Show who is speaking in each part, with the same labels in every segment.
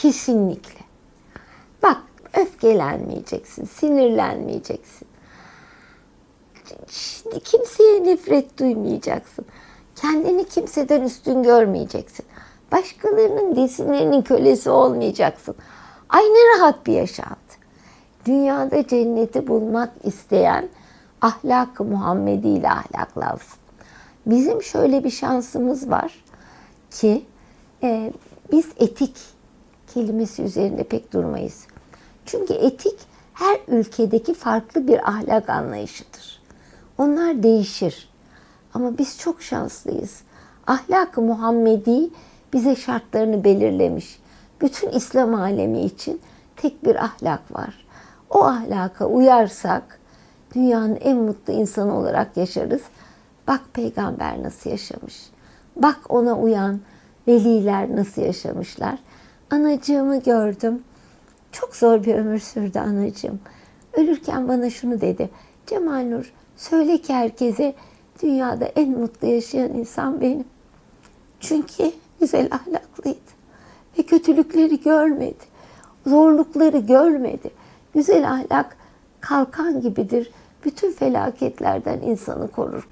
Speaker 1: Kesinlikle. Bak öfkelenmeyeceksin, sinirlenmeyeceksin. Şimdi kimseye nefret duymayacaksın. Kendini kimseden üstün görmeyeceksin. Başkalarının desinlerinin kölesi olmayacaksın. Ay ne rahat bir yaşantı. Dünyada cenneti bulmak isteyen ahlak-ı Muhammedi ile ahlaklansın. Bizim şöyle bir şansımız var ki e, biz etik kelimesi üzerinde pek durmayız. Çünkü etik her ülkedeki farklı bir ahlak anlayışıdır. Onlar değişir. Ama biz çok şanslıyız. Ahlak-ı Muhammedi bize şartlarını belirlemiş. Bütün İslam alemi için tek bir ahlak var. O ahlaka uyarsak dünyanın en mutlu insanı olarak yaşarız. Bak peygamber nasıl yaşamış. Bak ona uyan veliler nasıl yaşamışlar. Anacığımı gördüm. Çok zor bir ömür sürdü anacığım. Ölürken bana şunu dedi. Cemal Nur söyle ki herkese dünyada en mutlu yaşayan insan benim. Çünkü güzel ahlaklıydı. Ve kötülükleri görmedi. Zorlukları görmedi. Güzel ahlak kalkan gibidir. Bütün felaketlerden insanı korur.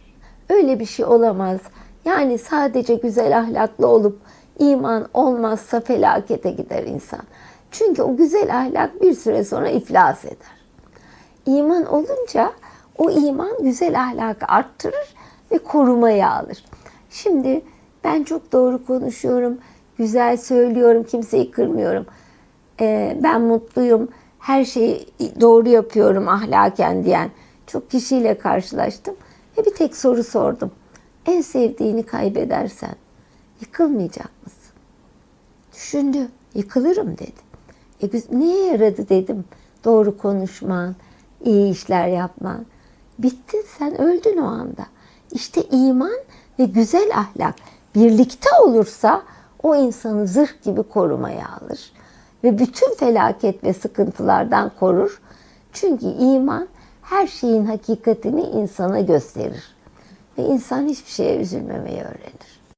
Speaker 1: Öyle bir şey olamaz. Yani sadece güzel ahlaklı olup iman olmazsa felakete gider insan. Çünkü o güzel ahlak bir süre sonra iflas eder. İman olunca o iman güzel ahlakı arttırır ve korumaya alır. Şimdi ben çok doğru konuşuyorum, güzel söylüyorum, kimseyi kırmıyorum. Ee, ben mutluyum, her şeyi doğru yapıyorum ahlaken diyen çok kişiyle karşılaştım. Ve bir tek soru sordum. En sevdiğini kaybedersen yıkılmayacak mısın? Düşündü. Yıkılırım dedi. E, neye yaradı dedim. Doğru konuşman, iyi işler yapman. Bittin sen öldün o anda. İşte iman ve güzel ahlak birlikte olursa o insanı zırh gibi korumaya alır. Ve bütün felaket ve sıkıntılardan korur. Çünkü iman her şeyin hakikatini insana gösterir. Ve insan hiçbir şeye üzülmemeyi öğrenir.